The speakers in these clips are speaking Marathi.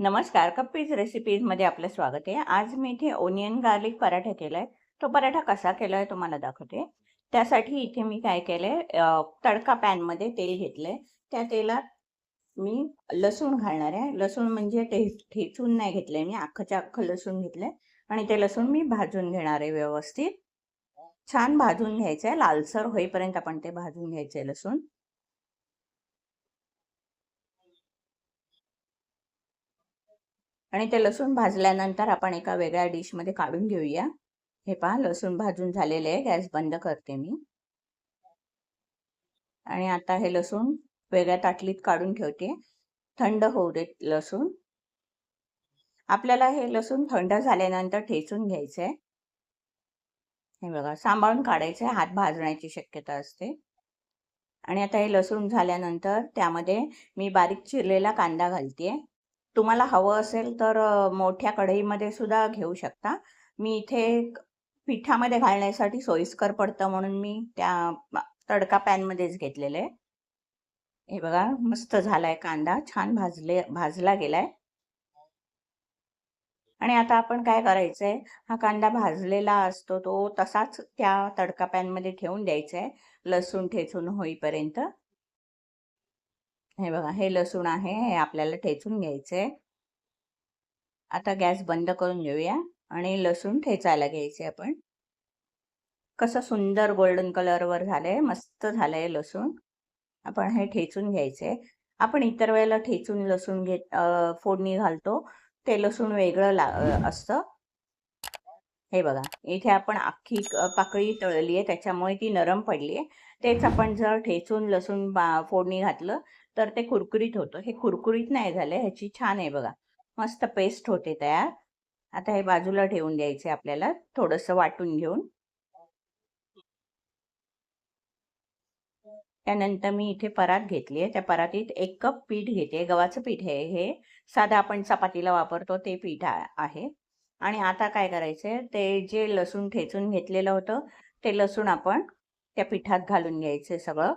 नमस्कार कप्पीज रेसिपीजमध्ये आपलं स्वागत आहे. आज मी इथे ओनियन गार्लिक पराठा केला आहे तो पराठा कसा केला आहे तुम्हाला दाखवते. त्यासाठी इथे मी काय केलं आहे तडका पॅनमध्ये तेल घेतलं आहे त्या तेलात मी लसूण घालणार आहे. लसूण म्हणजे ते ठेचून नाही घेतलं आहे मी. अख्खच्या अख्खं लसूण घेतलं आहे आणि ते लसूण मी भाजून घेणार आहे व्यवस्थित. छान भाजून घ्यायचं आहे लालसर होईपर्यंत आपण ते भाजून घ्यायचं आहे लसूण. आणि ते लसूण भाजल्यानंतर आपण एका वेगळ्या डिशमध्ये काढून घेऊया. हे पहा लसूण भाजून झालेले आहे. गॅस बंद करते मी. आणि आता हे लसूण वेगळ्या ताटलीत काढून ठेवते. थंड होऊ देत लसूण. आपल्याला हे लसूण थंड झाल्यानंतर ठेचून घ्यायचं आहे हे बघा सांभाळून काढायचं आहे हात भाजण्याची शक्यता असते. आणि आता हे लसूण झाल्यानंतर त्यामध्ये मी बारीक चिरलेला कांदा घालते तुम्हाला हवं असेल तर मोठ्या कढईमध्ये सुद्धा घेऊ शकता. मी इथे पिठामध्ये घालण्यासाठी सोयीस्कर पडतं म्हणून मी त्या तडका पॅनमध्येच घेतलेले. हे बघा मस्त झालाय कांदा छान भाजले भाजला गेलाय. आणि आता आपण काय करायचंय हा कांदा भाजलेला असतो तो तसाच त्या तडका पॅनमध्ये ठेवून द्यायचा आहे लसूण ठेचून होईपर्यंत. हे बघा हे लसूण आहे हे आपल्याला ठेचून घ्यायचे आता गॅस बंद करून घेऊया आणि लसूण ठेचायला घ्यायचे आपण. कसं सुंदर गोल्डन कलरवर झालंय मस्त झालंय लसूण. आपण हे ठेचून घ्यायचे आपण इतर वेळेला ठेचून लसूण घेत फोडणी घालतो. ते लसूण वेगळं ला असतं. हे बघा इथे आपण अख्खी पाकळी तळली आहे त्याच्यामुळे ती नरम पडली आहे तेच आपण जर ठेचून लसूण फोडणी घातलं तर ते कुरकुरीत होतं. हे कुरकुरीत नाही झालं ह्याची छान आहे बघा. मस्त पेस्ट होते तयार. आता हे बाजूला ठेवून द्यायचे आपल्याला. थोडंसं वाटून घेऊन. त्यानंतर मी इथे परात घेतली आहे. त्या परातीत एक कप पीठ घेते. गव्हाचं पीठ आहे हे. साधा आपण चपातीला वापरतो ते पीठ आहे. आणि आता काय करायचंय? ते जे लसूण ठेचून घेतलेलं होतं ते लसूण आपण त्या पिठात घालून घ्यायचे सगळं.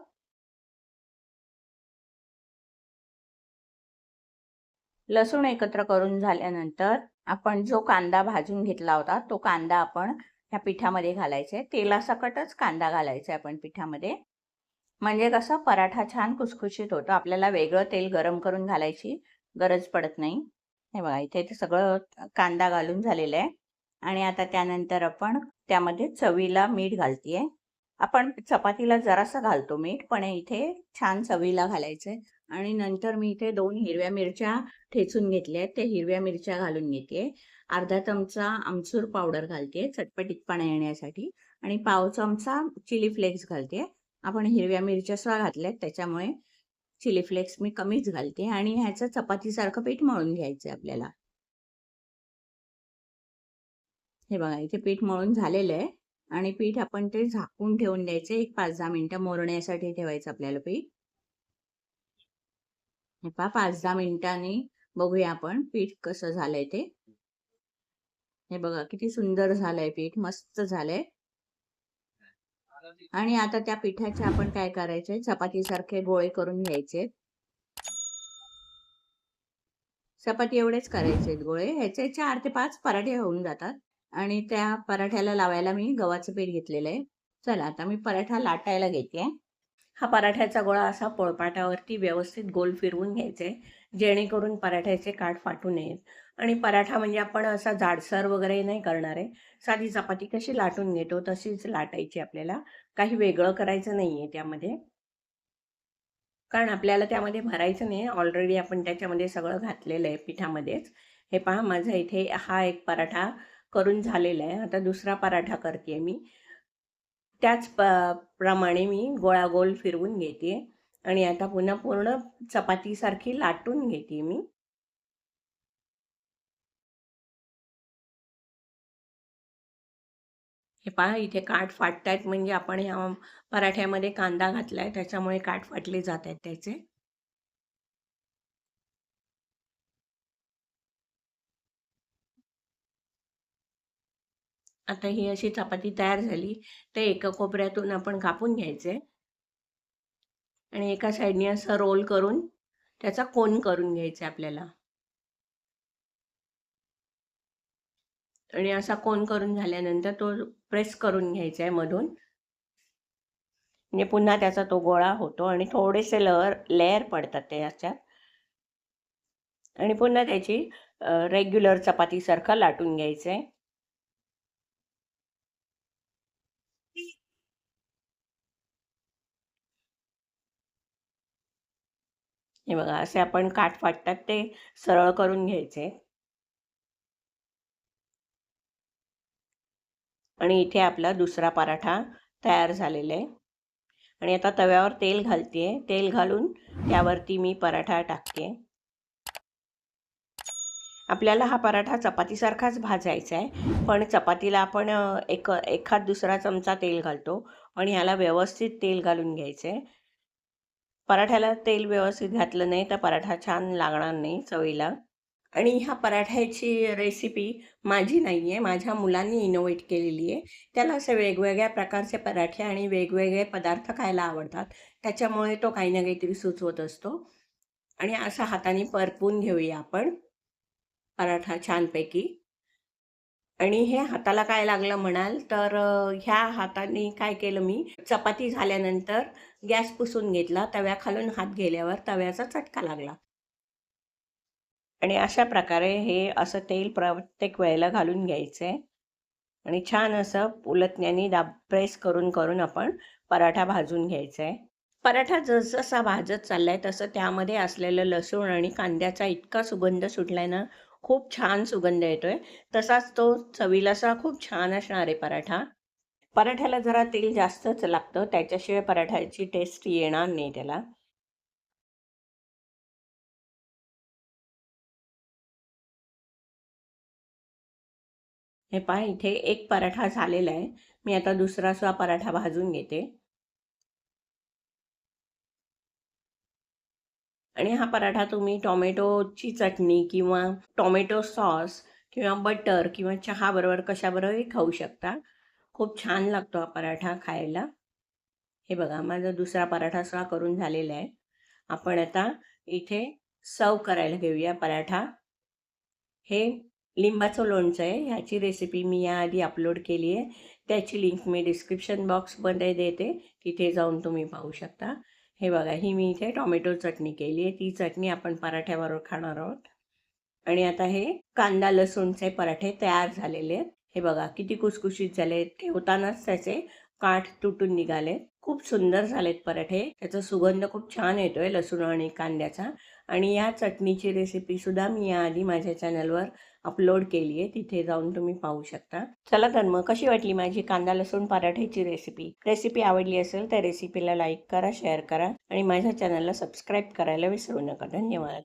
लसूण एकत्र करून झाल्यानंतर आपण जो कांदा भाजून घेतला होता तो कांदा आपण ह्या पिठामध्ये घालायचे. तेलासकटच कांदा घालायचा आपण पिठामध्ये. म्हणजे कसं पराठा छान कुसखुशीत होतो. आपल्याला वेगळं तेल गरम करून घालायची गरज पडत नाही. हे बघा इथे ते सगळं कांदा घालून झालेलं आहे. आणि आता त्यानंतर आपण त्यामध्ये चवीला मीठ घालतीये. आपण चपातीला जरासं घालतो मीठ पण इथे छान चवीला घालायचंय आणि नंतर मी इथे दोन हिरव्या मिरच्या ठेचून घेतल्या आहेत. त्या हिरव्या मिरच्या घालून घेते. अर्धा चमचा आमचूर पावडर घालते चटपटीतपणा येण्यासाठी आणि पाव चमचा चिली फ्लेक्स घालते. आपण हिरव्या मिरच्या सुद्धा घातल्यात त्याच्यामुळे चिली फ्लेक्स मी कमीच घालते आणि ह्याचं चपातीसारखं पीठ मळून घ्यायचं आपल्याला. हे बघा इथे पीठ मळून झालेलं आहे आणि पीठ आपण ते झाकून ठेवून द्यायचे एक पाच दहा मिनिटं मोरण्यासाठी ठेवायचं आपल्याला पीठ. हे पहा पाच दहा मिनिटांनी बघूया आपण पीठ कसं झालंय ते. हे बघा किती सुंदर झालंय पीठ मस्त झालंय. आणि आता त्या पिठाचे आपण काय करायचे चपाती सारखे गोळे करून घ्यायचे चपाती एवढेच करायचे गोळे. ह्याचे चार ते पाच पराठे होऊन जातात. आणि त्या पराठ्याला लावायला मी गव्हाचं पीठ घेतलेलं आहे. चला आता मी पराठा लाटायला घेते. हा पराठ्याचा गोळा असा पोळपाटावरती व्यवस्थित गोल फिरवून घ्यायचे जेणेकरून पराठ्याचे काठ फाटू नयेत. आणि पराठा म्हणजे आपण असा जाडसर वगैरे नाही करणार आहे. साधी चपाती कशी लाटून घेतो तशीच लाटायची आपल्याला. काही वेगळं करायचं नाही आहे त्यामध्ये. कारण आपल्याला त्यामध्ये भरायचं नाही. ऑलरेडी आपण त्याच्यामध्ये सगळं घातलेलं आहे पिठामध्येच. हे पहा माझा इथे हा एक पराठा करून झालेला आहे. आता दुसरा पराठा करते मी. त्याच प प्रमाणे मी गोळा गोल फिरवून घेते. आणि आता पुन्हा पूर्ण चपातीसारखी लाटून घेते मी. हे पहा इथे काठ आहेत म्हणजे आपण ह्या पराठ्यामध्ये कांदा घातलाय त्याच्यामुळे काठ फाटले जात आहेत त्याचे. आता ही अशी चपाती तयार झाली. तर एका कोपऱ्यातून आपण कापून घ्यायचे. आणि एका साईडने असं रोल करून त्याचा कोन करून घ्यायचा आपल्याला. आणि असा कोन करून झाल्यानंतर तो प्रेस करून घ्यायचा आहे मधून. म्हणजे पुन्हा त्याचा तो गोळा होतो आणि थोडेसे लहर लेअर पडतात त्याच्यात आणि पुन्हा त्याची रेग्युलर चपातीसारखं लाटून घ्यायचं आहे हे बघा असे आपण काठ फाटतात ते सरळ करून घ्यायचे. आणि इथे आपला दुसरा पराठा तयार झालेला आहे. आणि आता तव्यावर तेल घालते तेल घालून त्यावरती मी पराठा टाकते. आपल्याला हा पराठा चपातीसारखाच भाजायचा आहे. पण चपातीला आपण एक एखाद दुसरा चमचा तेल घालतो. आणि ह्याला व्यवस्थित तेल घालून घ्यायचं आहे पराठ्याला तेल व्यवस्थित घातलं नाही तर पराठा छान लागणार नाही चवीला. आणि ह्या पराठ्याची रेसिपी माझी नाही आहे माझ्या मुलांनी इनोव्हेट केलेली आहे. त्याला असे वेगवेगळ्या प्रकारचे पराठे आणि वेगवेगळे पदार्थ खायला आवडतात. त्याच्यामुळे तो काही ना काहीतरी सुचवत असतो. आणि असा हाताने परपून घेऊया आपण पराठा छानपैकी. आणि हे हाताला काय लागलं म्हणाल तर ह्या हाताने काय केलं मी चपाती झाल्यानंतर गॅस पुसून घेतला तव्याखालून हात गेल्यावर तव्याचा चटका लागला. आणि अशा प्रकारे हे असं तेल प्रत्येक वेळेला घालून घ्यायचं. आहे आणि छान असं उलटण्याने दाब प्रेस करून करून आपण पराठा भाजून घ्यायचा. आहे पराठा जसजसा भाजत चाललाय तसं त्यामध्ये असलेलं लसूण आणि कांद्याचा इतका सुगंध सुटलाय ना खूप छान सुगंध येतोय. तसाच तो चवीलासा खूप छान असणार आहे पराठा. पराठ्याला जरा तेल जास्तच लागतं. त्याच्याशिवाय पराठ्याची टेस्ट येणार नाही त्याला. हे पहा इथे एक पराठा झालेला आहे. मी आता दुसरा सुद्धा पराठा भाजून घेते. आणि हा पराठा तुम्ही टोमॅटोची चटणी किंवा टोमॅटो सॉस किंवा बटर किंवा चहाबरोबर कशाबरोबरही खाऊ शकता. खूप छान लागतो हा पराठा खायला. हे बघा माझा दुसरा पराठा सुद्धा करून झालेला आहे. आपण आता इथे सर्व करायला घेऊया पराठा. हे लिंबाचं लोणचं आहे. ह्याची रेसिपी मी याआधी अपलोड केली आहे. त्याची लिंक मी डिस्क्रिप्शन बॉक्समध्ये देते. तिथे जाऊन तुम्ही पाहू शकता. हे बघा ही मी इथे टोमॅटो चटणी केली आहे. ती चटणी आपण पराठ्याबरोबर खाणार आहोत. आणि आता हे कांदा लसूणचे पराठे तयार झालेले आहेत. हे बघा किती कुसकुशीत झाले ठेवतानाच त्याचे काठ तुटून निघाले खूप सुंदर झालेत पराठे. त्याचा सुगंध खूप छान येतोय लसूण आणि कांद्याचा. आणि या चटणीची रेसिपी सुद्धा मी याआधी माझ्या चॅनलवर अपलोड केली आहे. तिथे जाऊन तुम्ही पाहू शकता. चला तर मग कशी वाटली माझी कांदा लसूण पराठ्याची रेसिपी रेसिपी आवडली असेल तर रेसिपीला लाईक करा शेअर करा आणि माझ्या चॅनलला सबस्क्राईब करायला विसरू नका. धन्यवाद.